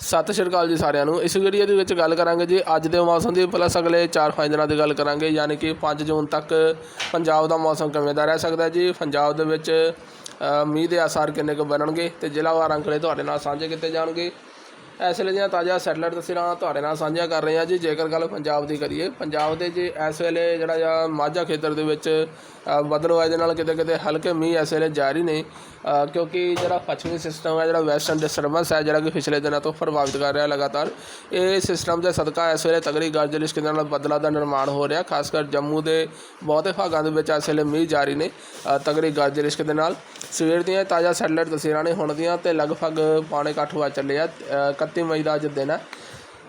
ਸਤਿ ਸ਼੍ਰੀ ਅਕਾਲ ਜੀ ਸਾਰਿਆਂ ਨੂੰ। ਇਸ ਵੀਡੀਓ ਦੇ ਵਿੱਚ ਗੱਲ ਕਰਾਂਗੇ ਜੀ, ਅੱਜ ਦੇ ਮੌਸਮ ਦੀ ਪਲੱਸ ਅਗਲੇ 4-5 ਦਿਨਾਂ ਦੀ ਗੱਲ ਕਰਾਂਗੇ, ਯਾਨੀ ਕਿ 5 ਜੂਨ ਤੱਕ ਪੰਜਾਬ ਦਾ ਮੌਸਮ ਕਿਵੇਂ ਦਾ ਰਹਿ ਸਕਦਾ ਜੀ? ਪੰਜਾਬ ਦੇ ਵਿੱਚ ਮੀਂਹ ਦੇ ਆਸਾਰ ਕਿੰਨੇ ਕੁ ਬਣਨਗੇ ਤੇ ਜ਼ਿਲ੍ਹਾਵਾਰ ਅੰਕੜੇ ਤੁਹਾਡੇ ਨਾਲ ਸਾਂਝੇ ਕੀਤੇ ਜਾਣਗੇ। ਇਸ ਵੇਲੇ ਦੀਆਂ ਤਾਜ਼ਾ ਸੈਟਲਾਈਟ ਤਸਵੀਰਾਂ ਤੁਹਾਡੇ ਨਾਲ ਸਾਂਝੀਆਂ ਕਰ ਰਹੇ ਹਾਂ ਜੀ। ਜੇਕਰ ਗੱਲ ਪੰਜਾਬ ਦੀ ਕਰੀਏ ਪੰਜਾਬ ਦੇ ਜੀ ਇਸ ਵੇਲੇ ਜਿਹੜਾ ਆ ਮਾਝਾ ਖੇਤਰ ਦੇ ਵਿੱਚ ਅ, ਦੇ ਨਾਲ ਕਿਤੇ ਕਿਤੇ ਹਲਕੇ ਮੀਂਹ ਇਸ ਵੇਲੇ ਜਾਰੀ ਨੇ। ਕਿਉਂਕਿ ਜਿਹੜਾ ਪੱਛਮੀ ਸਿਸਟਮ ਹੈ ਜਿਹੜਾ ਵੈਸਟਰਨ ਡਿਸਟਰਬੈਂਸ ਹੈ ਜਿਹੜਾ ਕਿ ਪਿਛਲੇ ਦਿਨਾਂ ਤੋਂ ਪ੍ਰਭਾਵਿਤ ਕਰ ਰਿਹਾ ਲਗਾਤਾਰ ਇਹ ਸਿਸਟਮ ਦੇ ਸਦਕਾ ਇਸ ਵੇਲੇ ਤਗੜੀ ਗਰਜ ਲਿਸ਼ਕ ਦੇ ਨਾਲ ਬੱਦਲਾਂ ਦਾ ਨਿਰਮਾਣ ਹੋ ਰਿਹਾ। ਖਾਸ ਕਰ ਜੰਮੂ ਦੇ ਬਹੁਤੇ ਭਾਗਾਂ ਦੇ ਵਿੱਚ ਇਸ ਵੇਲੇ ਮੀਂਹ ਜਾਰੀ ਨੇ ਤਗੜੀ ਗਰਜ ਲਿਸ਼ਕ ਦੇ ਨਾਲ। ਸਵੇਰ ਦੀਆਂ ਤਾਜ਼ਾ ਸੈਟਲਾਈਟ ਤਸਵੀਰਾਂ ਨੇ ਹੁਣ ਦੀਆਂ ਤੇ ਲਗਭਗ ਪੌਣੇ ਕੁ ਅੱਠ ਵਜੇ ਚੱਲੇ ਆ। ਅ, 31 ਮਈ ਦਾ ਅੱਜ ਦਿਨ ਹੈ।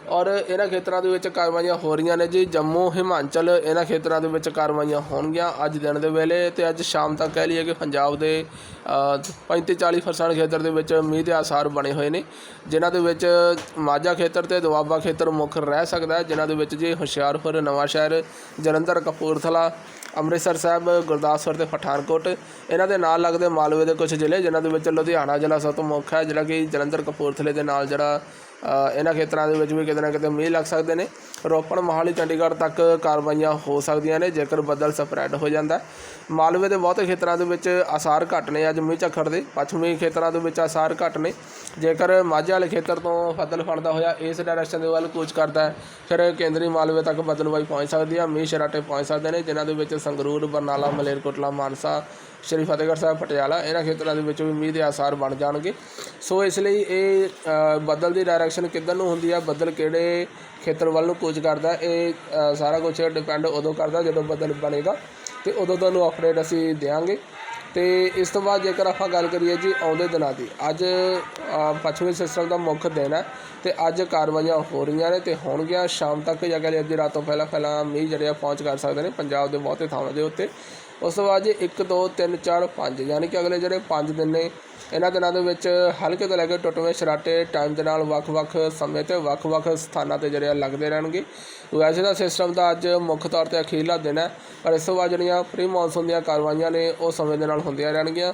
ਔਰ ਇਹਨਾਂ ਖੇਤਰਾਂ ਦੇ ਵਿੱਚ ਕਾਰਵਾਈਆਂ ਹੋ ਰਹੀਆਂ ਨੇ ਜੀ। ਜੰਮੂ ਹਿਮਾਚਲ ਇਹਨਾਂ ਖੇਤਰਾਂ ਦੇ ਵਿੱਚ ਕਾਰਵਾਈਆਂ ਹੋਣਗੀਆਂ ਅੱਜ ਦਿਨ ਦੇ ਵੇਲੇ ਤੇ ਅੱਜ ਸ਼ਾਮ ਤੱਕ ਕਹਿ ਲਈਏ ਕਿ ਪੰਜਾਬ ਦੇ 35-40% ਖੇਤਰ ਦੇ ਵਿੱਚ ਮੀਂਹ ਦੇ ਆਸਾਰ ਬਣੇ ਹੋਏ ਨੇ। ਜਿਨ੍ਹਾਂ ਦੇ ਵਿੱਚ ਮਾਝਾ ਖੇਤਰ ਤੇ ਦੁਆਬਾ ਖੇਤਰ ਮੁੱਖ ਰਹਿ ਸਕਦਾ ਹੈ। ਜਿਨ੍ਹਾਂ ਦੇ ਵਿੱਚ ਜੀ ਹੁਸ਼ਿਆਰਪੁਰ ਨਵਾਂਸ਼ਹਿਰ ਜਲੰਧਰ ਕਪੂਰਥਲਾ ਅੰਮ੍ਰਿਤਸਰ ਸਾਹਿਬ, ਗੁਰਦਾਸਪੁਰ ਤੇ ਪਠਾਨਕੋਟ। ਇਹਨਾਂ ਦੇ ਨਾਲ ਲੱਗਦੇ ਮਾਲਵੇ ਦੇ ਕੁਝ ਜ਼ਿਲ੍ਹੇ, ਜਿਨ੍ਹਾਂ ਦੇ ਵਿੱਚ ਲੁਧਿਆਣਾ ਜ਼ਿਲ੍ਹਾ ਸਭ ਤੋਂ ਮੁੱਖ ਹੈ, ਜਿਹੜਾ ਕਿ ਜਲੰਧਰ ਕਪੂਰਥਲੇ ਦੇ ਨਾਲ ਜਿਹੜਾ ਇਹਨਾਂ ਖੇਤਰਾਂ ਦੇ ਵਿੱਚ ਵੀ ਕਿਤੇ ਨਾ ਕਿਤੇ ਮੀਂਹ ਲੱਗ ਸਕਦੇ ਨੇ। ਰੋਪੜ, ਮੋਹਾਲੀ, ਚੰਡੀਗੜ੍ਹ ਤੱਕ ਕਾਰਵਾਈਆਂ ਹੋ ਸਕਦੀਆਂ ਨੇ, ਜੇਕਰ ਬੱਦਲ ਸਪਰੈਡ ਹੋ ਜਾਂਦਾ। ਮਾਲਵੇ ਦੇ ਬਹੁਤੇ ਖੇਤਰਾਂ ਦੇ ਵਿੱਚ ਆਸਾਰ ਘੱਟ ਨੇ, ਅੱਜ ਮੀਂਹ ਝੱਖੜ ਦੇ। ਪੱਛਮੀ ਖੇਤਰਾਂ ਦੇ ਵਿੱਚ ਆਸਾਰ ਘੱਟ ਨੇ। ਜੇਕਰ ਮਾਝੇ ਵਾਲੇ ਖੇਤਰ ਤੋਂ ਬੱਦਲ ਫੜਦਾ ਹੋਇਆ, ਇਸ ਡਾਇਰੈਕਸ਼ਨ ਦੇ ਵੱਲ ਕੂਚ ਕਰਦਾ ਹੈ, ਫਿਰ ਕੇਂਦਰੀ ਮਾਲਵੇ ਤੱਕ ਬਦਲਵਾਈ ਪਹੁੰਚ ਸਕਦੀ ਹੈ ਮੀਂਹ ਸ਼ਰਾਟੇ ਪਹੁੰਚ ਸਕਦੇ ਨੇ, ਜਿਨ੍ਹਾਂ ਦੇ ਵਿੱਚ ਸੰਗਰੂਰ, ਬਰਨਾਲਾ, ਮਲੇਰਕੋਟਲਾ, ਮਾਨਸਾ ਸ਼੍ਰੀ ਫਤਿਹਗੜ੍ਹ ਸਾਹਿਬ ਪਟਿਆਲਾ, ਇਹਨਾਂ ਖੇਤਰਾਂ ਦੇ ਵਿੱਚ ਵੀ ਮੀਂਹ ਦੇ ਆਸਾਰ ਬਣ ਜਾਣਗੇ। ਸੋ ਇਸ ਲਈ ਇਹ ਬੱਦਲ ਦੀ ਡਾਇਰੈਕਸ਼ਨ ਕਿੱਧਰ ਨੂੰ ਹੁੰਦੀ ਹੈ ਬੱਦਲ ਕਿਹੜੇ ਖੇਤਰ ਵੱਲ ਨੂੰ ਕੂਚ ਕਰਦਾ, ਇਹ ਸਾਰਾ ਕੁਝ ਡਿਪੈਂਡ ਉਦੋਂ ਕਰਦਾ ਜਦੋਂ ਬੱਦਲ ਬਣੇਗਾ ਤੇ ਉਦੋਂ ਤੁਹਾਨੂੰ ਅਪਡੇਟ ਅਸੀਂ ਦੇਵਾਂਗੇ ਤੇ ਇਸ ਤੋਂ ਬਾਅਦ ਜੇਕਰ ਆਪਾਂ ਗੱਲ ਕਰੀਏ ਜੀ ਆਉਂਦੇ ਦਿਨਾਂ ਦੀ, ਅੱਜ ਪੱਛਮੀ ਸਿਸਟਮ ਦਾ ਮੁੱਖ ਦਿਨ ਹੈ ਤੇ ਅੱਜ ਕਾਰਵਾਈਆਂ ਹੋ ਰਹੀਆਂ ਨੇ ਤੇ ਹੋਣਗੀਆਂ ਸ਼ਾਮ ਤੱਕ ਜਾਂ ਕਹਿੰਦੇ ਅੱਧੀ ਰਾਤ ਤੋਂ ਪਹਿਲਾਂ ਪਹਿਲਾਂ ਮੀਂਹ ਜਿਹੜੇ ਆ ਪਹੁੰਚ ਕਰ ਸਕਦੇ ਨੇ ਪੰਜਾਬ ਦੇ ਬਹੁਤੇ ਥਾਵਾਂ ਦੇ ਉੱਤੇ। ਉਸ ਤੋਂ ਬਾਅਦ ਜੀ 1 2 3 4 5 ਯਾਨੀ ਕਿ ਅਗਲੇ ਜਿਹੜੇ 5 ਦਿਨ ਨੇ, ਇਹਨਾਂ ਦਿਨਾਂ ਦੇ ਵਿੱਚ ਹਲਕੇ ਤੋਂ ਲੈ ਕੇ ਟੁੱਟਵੇਂ ਸ਼ਰਾਟੇ ਟਾਈਮ ਦੇ ਨਾਲ ਵੱਖ-ਵੱਖ ਸਮੇਂ ਤੇ ਵੱਖ-ਵੱਖ ਸਥਾਨਾਂ ਤੇ ਜਿਹੜੇ ਆ ਲੱਗਦੇ ਰਹਿਣਗੇ। ਵੈਸੇ ਦਾ ਸਿਸਟਮ ਦਾ ਅੱਜ ਮੁੱਖ ਤੌਰ ਤੇ ਅਖੀਰਲਾ ਦਿਨ ਹੈ, ਪਰ ਇਸ ਤੋਂ ਬਾਅਦ ਜਿਹੜੀਆਂ ਪ੍ਰੀ ਮੌਨਸੂਨ ਦੀਆਂ ਕਾਰਵਾਈਆਂ ਨੇ, ਉਹ ਸਮੇਂ ਦੇ ਨਾਲ ਹੁੰਦੀਆਂ ਰਹਿਣਗੀਆਂ।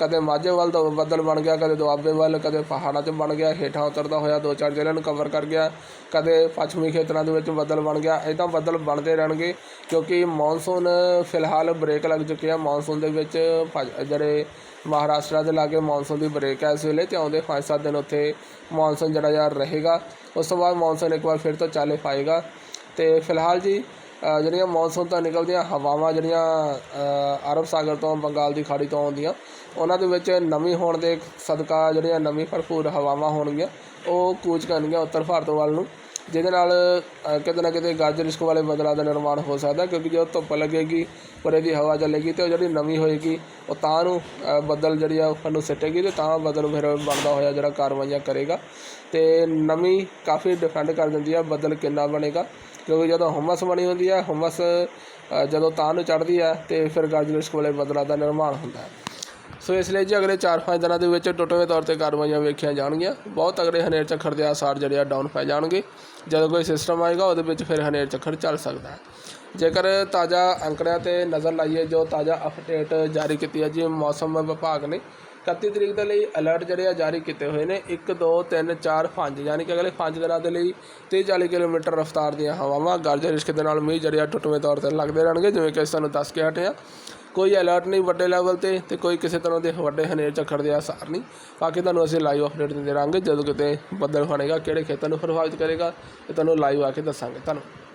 ਕਦੇ ਮਾਝੇ ਵੱਲ ਤੋਂ ਬੱਦਲ ਬਣ ਗਿਆ, ਕਦੇ ਦੁਆਬੇ ਵੱਲ, ਕਦੇ ਪਹਾੜਾਂ 'ਚ ਬਣ ਗਿਆ, ਹੇਠਾਂ ਉਤਰਦਾ ਹੋਇਆ ਦੋ ਚਾਰ ਜ਼ਿਲ੍ਹਿਆਂ ਨੂੰ ਕਵਰ ਕਰ ਗਿਆ, ਕਦੇ ਪੱਛਮੀ ਖੇਤਰਾਂ ਦੇ ਵਿੱਚ ਬੱਦਲ ਬਣ ਗਿਆ। ਇਹ ਤਾਂ ਬੱਦਲ ਬਣਦੇ ਰਹਿਣਗੇ ਕਿਉਂਕਿ ਮੌਨਸੂਨ ਫਿਲਹਾਲ ਬ੍ਰੇਕ ਲੱਗ ਚੁੱਕੀ ਹੈ। ਮੌਨਸੂਨ ਦੇ ਵਿੱਚ ਭਜ- ਜਿਹੜੇ ਮਹਾਰਾਸ਼ਟਰ ਦੇ ਲਾਗੇ ਮੌਨਸੂਨ ਦੀ ਬ੍ਰੇਕ ਹੈ ਇਸ ਵੇਲੇ ਤੇ ਆਉਂਦੇ 5-7 ਦਿਨ ਉੱਥੇ ਮੌਨਸੂਨ ਜਿਹੜਾ ਯਾਰ ਰਹੇਗਾ। ਉਸ ਤੋਂ ਬਾਅਦ ਮੌਨਸੂਨ ਇੱਕ ਵਾਰ ਫਿਰ ਤੋਂ ਚਾਲੇ ਪਾਏਗਾ। ਤੇ ਫਿਲਹਾਲ ਜੀ ਜਿਹੜੀਆਂ ਮੌਨਸੂਨ ਤੋਂ ਨਿਕਲਦੀਆਂ ਹਵਾਵਾਂ ਜਿਹੜੀਆਂ ਅਰਬ ਸਾਗਰ ਤੋਂ, ਬੰਗਾਲ ਦੀ ਖਾੜੀ ਤੋਂ ਆਉਂਦੀਆਂ, ਉਹਨਾਂ ਦੇ ਵਿੱਚ ਨਮੀ ਹੋਣ ਦੇ ਸਦਕਾ ਜਿਹੜੀਆਂ ਨਮੀ ਭਰਪੂਰ ਹਵਾਵਾਂ ਹੋਣਗੀਆਂ, ਉਹ ਕੂਚ ਕਰਨਗੀਆਂ ਉੱਤਰ ਭਾਰਤ ਵੱਲ ਨੂੰ। ਜਿਹਦੇ ਨਾਲ ਕਿਤੇ ਨਾ ਕਿਤੇ ਗਾਜਰ ਰਿਸ਼ਕ ਵਾਲੇ ਬੱਦਲਾਂ ਦਾ ਨਿਰਮਾਣ ਹੋ ਸਕਦਾ, ਕਿਉਂਕਿ ਜਦੋਂ ਧੁੱਪ ਲੱਗੇਗੀ, ਪਰੇ ਦੀ ਹਵਾ ਚੱਲੇਗੀ ਤੇ ਉਹ ਜਿਹੜੀ ਨਮੀ ਹੋਏਗੀ, ਉਹ ਤਾਂ ਨੂੰ ਬੱਦਲ ਜਿਹੜੀ ਆ ਉੱਪਰ ਨੂੰ ਸਿੱਟੇਗੀ ਤੇ ਤਾਂ ਬੱਦਲ ਫਿਰ ਬਣਦਾ ਹੋਇਆ ਜਿਹੜਾ ਕਾਰਵਾਈਆਂ ਕਰੇਗਾ। ਤੇ ਨਮੀ ਕਾਫੀ ਡਿਪੈਂਡ ਕਰ ਦਿੰਦੀ ਆ, ਬੱਦਲ ਕਿੰਨਾ ਬਣੇਗਾ। ਕਿਉਂਕਿ ਜਦੋਂ ਹੁਮਸ ਬਣੀ ਹੁੰਦੀ ਹੈ ਹੁਮਸ ਜਦੋਂ ਤਾਂ ਨੂੰ ਚੜ੍ਹਦੀ ਹੈ ਤੇ ਫਿਰ ਗਰਜ ਰਿਸ਼ਕ ਵਾਲੇ ਬੱਦਲਾਂ ਦਾ ਨਿਰਮਾਣ ਹੁੰਦਾ ਹੈ। ਸੋ ਇਸ ਲਈ ਜੀ ਅਗਲੇ 4-5 ਦਿਨਾਂ ਦੇ ਵਿੱਚ ਟੁੱਟਵੇਂ ਤੌਰ ਤੇ ਕਾਰਵਾਈਆਂ ਵੇਖੀਆਂ ਜਾਣਗੀਆਂ। ਬਹੁਤ ਅਗਲੇ ਹਨੇਰ ਝੱਖੜ ਦੇ ਆਸਾਰ ਜਿਹੜੇ ਆ ਡਾਊਨ ਪੈ ਜਾਣਗੇ। ਜਦੋਂ ਕੋਈ ਸਿਸਟਮ ਆਏਗਾ, ਉਹਦੇ ਵਿੱਚ ਫਿਰ ਹਨੇਰ ਝੱਖੜ ਚੱਲ ਸਕਦਾ ਹੈ। ਜੇਕਰ ਤਾਜ਼ਾ ਅੰਕੜਿਆਂ ਤੇ ਨਜ਼ਰ ਲਾਈਏ, ਜੋ ਤਾਜ਼ਾ ਅਪਡੇਟ ਜਾਰੀ ਕੀਤੀ ਹੈ ਜੀ ਮੌਸਮ ਵਿਭਾਗ ਨੇ 31 ਤਰੀਕ ਦੇ ਲਈ ਅਲਰਟ ਜਿਹੜੇ ਆ ਜਾਰੀ ਕੀਤੇ ਹੋਏ ਨੇ। 1 2 3 4 5 ਯਾਨੀ ਕਿ ਅਗਲੇ 5 ਦਿਨਾਂ ਦੇ ਲਈ 30 40 ਕਿਲੋਮੀਟਰ ਰਫ਼ਤਾਰ ਦੀਆਂ ਹਵਾਵਾਂ ਗਰਜ ਰਿਸ਼ਕ ਦੇ ਨਾਲ ਮੀਂਹ ਜਿਹੜੇ ਆ ਟੁੱਟਵੇਂ ਤੌਰ ਤੇ ਲੱਗਦੇ ਰਹਿਣਗੇ, ਜਿਵੇਂ ਕਿ ਅਸੀਂ ਤੁਹਾਨੂੰ ਦੱਸ ਕੇ ਹਟੇ ਆ ਕੋਈ ਅਲਰਟ ਨਹੀਂ ਵੱਡੇ ਲੈਵਲ ਤੇ ਤੇ ਕੋਈ ਕਿਸੇ ਤਰ੍ਹਾਂ ਦੇ ਵੱਡੇ ਹਨੇਰ ਝੱਖੜ ਦੇ ਆਸਾਰ ਨਹੀਂ। ਬਾਕੀ ਤੁਹਾਨੂੰ ਅਸੀਂ ਲਾਈਵ ਅਪਡੇਟ ਦਿੰਦੇ ਰਹਾਂਗੇ ਜਦੋਂ ਕਿਤੇ ਬੱਦਲ ਹੋਣੇਗਾ, ਕਿਹੜੇ ਖੇਤਰ ਨੂੰ ਪ੍ਰਭਾਵਿਤ ਕਰੇਗਾ, ਇਹ ਤੁਹਾਨੂੰ ਲਾਈਵ ਆ ਕੇ ਦੱਸਾਂਗੇ। ਧੰਨਵਾਦ।